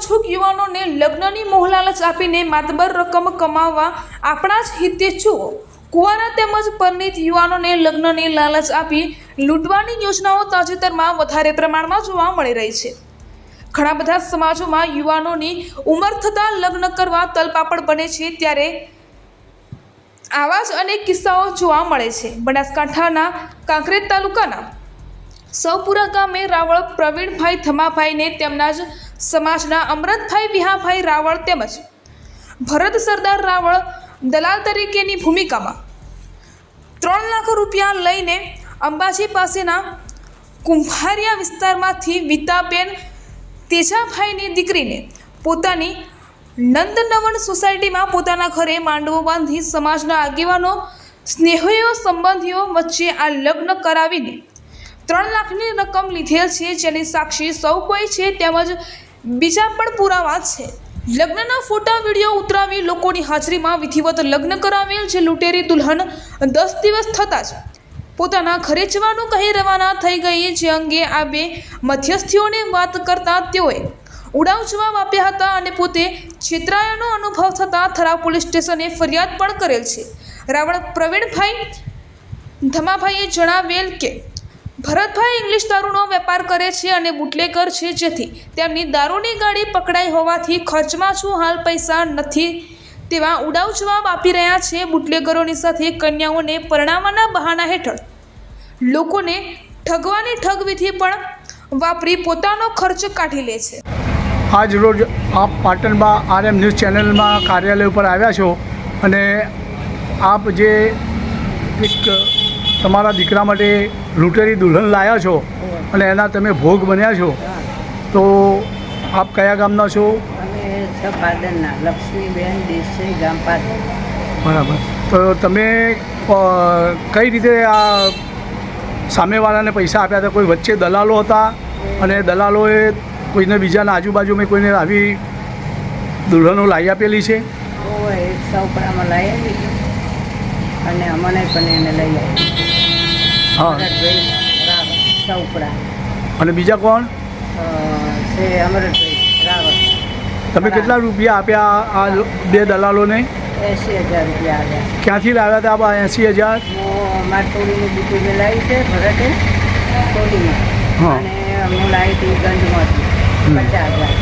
છૂક યુવાનોને લગ્નની મોહલાલચ આપીને માતબર રકમ કમાવવા આપણા જ હિતે જુઓ કુંવારા તેમજ પરણિત યુવાનોને લગ્નની લાલચ આપી લૂંટવાની યોજનાઓ તાજેતરમાં વધારે પ્રમાણમાં જોવા મળી રહી છે. ઘણા બધા સમાજોમાં યુવાનોની ઉંમર થતાં લગ્ન કરવા તલપાપડ બને છે ત્યારે આવા જ અનેક કિસ્સાઓ જોવા મળે છે. બનાસકાંઠાના કાંકરેજ તાલુકાના સૌપુરા ગામે રાવળ પ્રવીણભાઈ થમાભાઈને તેમના જ સમાજના અમરતભાઈ વિહાભાઈ રાવળ તેમજ ભરત સરદાર રાવળ દલાલ તરીકેની ભૂમિકામાં ત્રણ લાખ રૂપિયા લઈને અંબાજી પાસેના કુંભારિયા વિસ્તારમાંથી વિતાબેન તેજાભાઈની દીકરીને પોતાની નંદનવન સોસાયટીમાં પોતાના ઘરે માંડવો બાંધી સમાજના આગેવાનો, સ્નેહીઓ, સંબંધીઓ વચ્ચે આ લગ્ન કરાવીને ત્રણ લાખની રકમ લીધેલ છે, જેની સાક્ષી સૌ કોઈ છે, તેમજ બીજા પણ પુરાવા છે. લગ્નના ફોટા, વીડિયો ઉતરાવી લોકોની હાજરીમાં વિધિવત લગ્ન કરાવેલ જે લૂંટેરી દુલ્હન દસ દિવસ થતાં જ પોતાના ઘરે જવાનું કહી રવાના થઈ ગઈ, જે અંગે આ બે મધ્યસ્થીઓને વાત કરતા તેઓએ ઉડાવ જવાબ આપ્યા હતા અને પોતે છેતરાયાનો અનુભવ થતાં થરાવ પોલીસ સ્ટેશને ફરિયાદ પણ કરેલ છે. રાવણ પ્રવીણભાઈ ધમાભાઈએ જણાવેલ કે ભરતભાઈ ઇંગ્લિશ દારૂનો વેપાર કરે છે અને બુટલેગર છે જેથી તેમની દારૂની ગાડી પકડાઈ હોવાથી ખર્ચમાં છું હાલ પૈસા નથી તેવા ઉડાવ જવાબ આપી રહ્યા છે બુટલેગરોની સાથે કન્યાઓને પરણાવવાના બહાના હેઠળ. લોકોને ઠગવાની ઠગવિધિ પણ વાપરી પોતાનો ખર્ચ કાઢી લે છે. આજ રોજ આપ પાટણમાં આરએમ ન્યૂઝ ચેનલમાં કાર્યાલય ઉપર આવ્યા છો અને આપ જે એક તમારા દીકરા માટે લૂંટેરી દુલ્હન લાવ્યા છો અને એના તમે ભોગ બન્યા છો. તો આપ કયા ગામના છો? અમે લક્ષ્મીબેન દેસાઈ ગામ બરાબર. તો તમે કઈ રીતે આ સામેવાળાને પૈસા આપ્યા હતા? કોઈ વચ્ચે દલાલો હતા? અને દલાલોએ કોઈને બીજાના આજુબાજુમાં કોઈને આવી દુલ્હનો લાવી આપેલી છે? એક સૌપડામાં અને અમને પણ એને લઈ આવી હા. સૌપડા અને બીજા કોણ? છે અમરતભાઈ રાવળ તમે કેટલા રૂપિયા આપ્યા આ બે દલાલોને? એંસી હજાર રૂપિયા આવ્યા ક્યાંથી લાવ્યા હતા આ એંસી હજાર? મારી છોડીની દીકરીને લાવી છે ભરતે છોડીમાં હા. અને હું લાવી હતી ગંજમાંથી. પચાસ હજાર.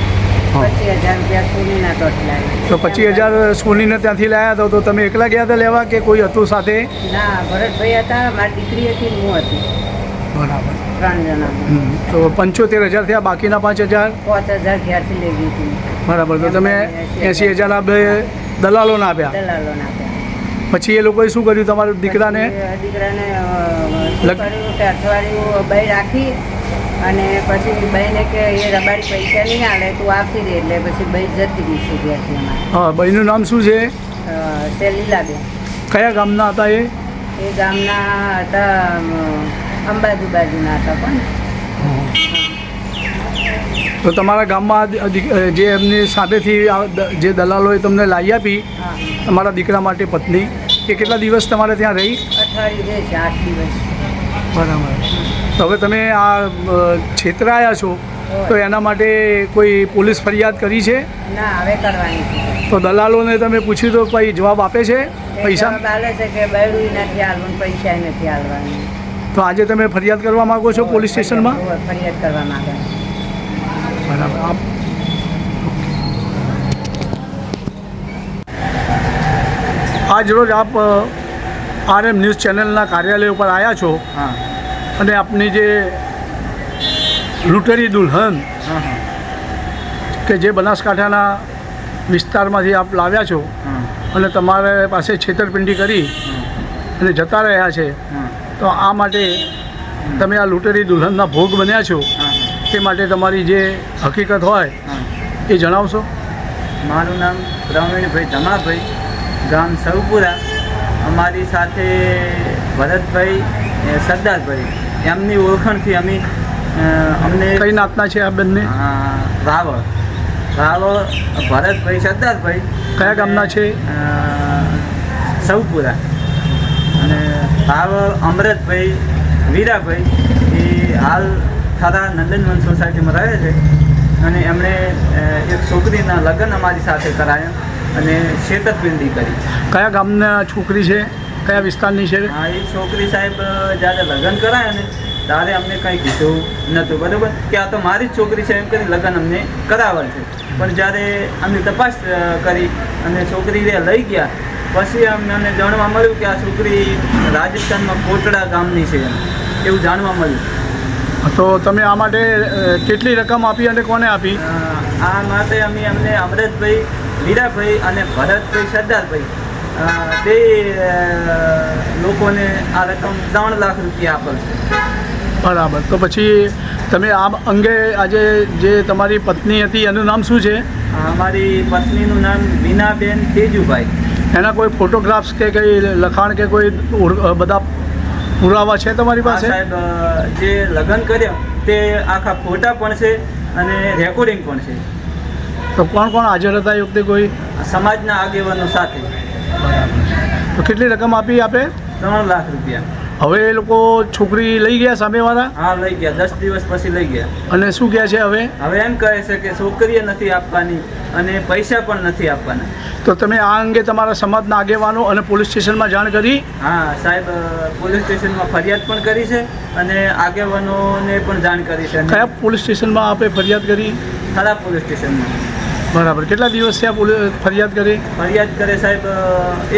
તો પચીસ હજાર સોનીને ત્યાંથી લાવ્યા હતા તો તમે એકલા ગયા હતા લેવા કે કોઈ હતું સાથે? ના ભરતભાઈ હતા મારી દીકરી હતી હું હતી. બરાબર. ત્રણ જણા. તો પંચોતેર હજાર થયા બાકીના પાંચ હજાર? પાંચ હજાર ઘેરથી લઈ ગઈ હતી. બરાબર તો તમે એસી હજાર. આ બે દલાલોને આપ્યા? દલાલો નાખ્યા પછી એ લોકોએ શું કર્યું તમારા દીકરાને? દીકરાને અઠવાડિયું બે રાખી અને પછી બહેને કે એ રબારી પૈસા નહીં આવે તું આપી દે એટલે પછી બહેન જતી રહી છે અમારે. હા બહેનનું નામ શું છે? તે લીલાબેન. કયા ગામના હતા એ? એ ગામના હતા અંબાજી બાજુના હતા પણ. તો તમારા ગામમાં જે એમની સાથેથી જે દલાલો દલાલોએ તમને લાવી આપી તમારા દીકરા માટે પત્ની એ કેટલા દિવસ તમારે ત્યાં રહી? અઠવાડિયું છે આઠ દિવસ. બરાબર. તો હવે તમે આ છેતરાયા છો તો એના માટે કોઈ પોલીસ ફરિયાદ કરી છે? ના હવે કરવાની તો દલાલોને તમે પૂછ્યું તો ભાઈ જવાબ આપે છે પૈસા? આલે છે કે બૈડું નથી આલવાનું પૈસા નથી આલવાનું તો આજે તમે ફરિયાદ કરવા માગો છો પોલીસ સ્ટેશનમાં? ફરિયાદ કરવા માંગે. બરાબર આપ આજ રોજ આપ આર એમ ન્યૂઝ ચેનલના કાર્યાલય ઉપર આવ્યા છો અને આપની જે લૂંટેરી દુલ્હન કે જે બનાસકાંઠાના વિસ્તારમાંથી આપ લાવ્યા છો અને તમારે પાસે છેતરપિંડી કરી અને જતા રહ્યા છે તો આ માટે તમે આ લૂંટેરી દુલ્હનના ભોગ બન્યા છો તે માટે તમારી જે હકીકત હોય એ જણાવશો? મારું નામ પ્રવીણભાઈ ધમાભાઈ ગામ સૌપુરા અમારી સાથે ભરતભાઈ સરદારભાઈ. એમની ઓળખણથી અમે અમને કઈ નાતના છે આ બંને? રાવળ. રાવળ ભરતભાઈ સરદારભાઈ. કયા ગામના છે? સૌપુરા. અને રાવળ અમરતભાઈ વીરાભાઈ એ હાલ ખરા નંદનવન સોસાયટીમાં રહે છે. અને એમણે એક છોકરીના લગ્ન અમારી સાથે કરાયા. અને છેતરપિંડી કરી. કયા ગામના છોકરી છે? કયા વિસ્તારની છે? હા એ છોકરી સાહેબ જ્યારે લગ્ન કરાયા ને ત્યારે અમને કંઈ કીધું નહોતું બરાબર? કે આ તો મારી જ છોકરી છે એમ કરી લગ્ન અમને કરાવેલ છે. પણ જ્યારે અમને તપાસ કરી અને છોકરીને લઈ ગયા પછી અમને જાણવા મળ્યું કે આ છોકરી રાજસ્થાનમાં કોટડા ગામની છે એવું જાણવા મળ્યું. તો તમે આ માટે કેટલી રકમ આપી અને કોને આપી? આ માટે અમે અમને અમૃતભાઈ વીરાભાઈ અને ભરતભાઈ સરદારભાઈ તે લોકોને આ રકમ ત્રણ લાખ રૂપિયા આપશે બરાબર. તો પછી તમે આ અંગે આજે જે તમારી પત્ની હતી એનું નામ શું છે? અમારી પત્નીનું નામ બીનાબેન તેજુભાઈ. એના કોઈ ફોટોગ્રાફ્સ કે કંઈ લખાણ કે કોઈ બધા પુરાવા છે તમારી પાસે? સાહેબ જે લગ્ન કર્યા તે આખા ફોટા પણ છે અને રેકોર્ડિંગ પણ છે. તો કોણ કોણ હાજર હતા એ વખતે કોઈ? સમાજના આગેવાનો સાથે. તો કેટલી રકમ આપી આપે? ત્રણ લાખ રૂપિયા. હવે એ લોકો છોકરી લઈ ગયા સામેવાળા? હા લઈ ગયા. દસ દિવસ પછી લઈ ગયા. અને શું કહે છે હવે? હવે એમ કહે છે કે છોકરીએ નથી આપવાની અને પૈસા પણ નથી આપવાના. તો તમે આ અંગે તમારા સમાજના આગેવાનો અને પોલીસ સ્ટેશનમાં જાણ કરી? હા સાહેબ પોલીસ સ્ટેશનમાં ફરિયાદ પણ કરી છે અને આગેવાનોને પણ જાણ કરી છે. કયા પોલીસ સ્ટેશનમાં આપે ફરિયાદ કરી? ખરાબ પોલીસ સ્ટેશનમાં. બરાબર. કેટલા દિવસ આ પોલીસ ફરિયાદ કરી? ફરિયાદ કરે સાહેબ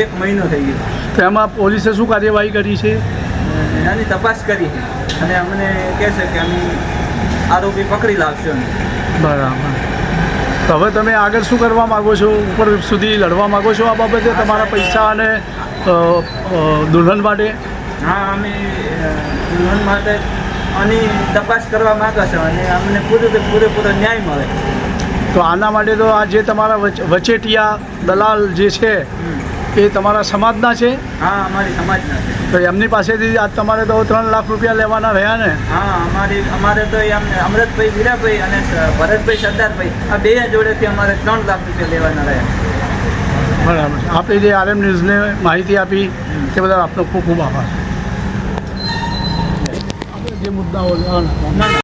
એક મહિનો થઈ ગયો. તો એમાં પોલીસે શું કાર્યવાહી કરી છે? એની તપાસ કરી અને અમને કહે છે કે અમે આરોપી પકડી લાવશો બરાબર. તો હવે તમે આગળ શું કરવા માગો છો? ઉપર સુધી લડવા માગો છો આ બાબતે તમારા પૈસા અને દુલ્હન માટે? હા અમે દુલ્હન માટે આની તપાસ કરવા માંગે છે અને અમને પૂરે પૂરેપૂરો ન્યાય મળે. તો આના માટે તો આ જે તમારા વચેટિયા દલાલ જે છે એ તમારા સમાજના છે? હા અમારી સમાજના છે. તો એમની પાસેથી આ તમારે તો ત્રણ લાખ રૂપિયા લેવાના રહ્યા ને? હા અમારી અમારે તો એમ અમૃતભાઈ વીરાભાઈ અને ભરતભાઈ સરદારભાઈ આ બે જોડેથી અમારે ત્રણ લાખ રૂપિયા લેવાના રહ્યા. બરાબર. આપે જે આરએમ ન્યૂઝને માહિતી આપી તે બદલ આપનો ખૂબ ખૂબ આભાર. આપણે જે મુદ્દાઓ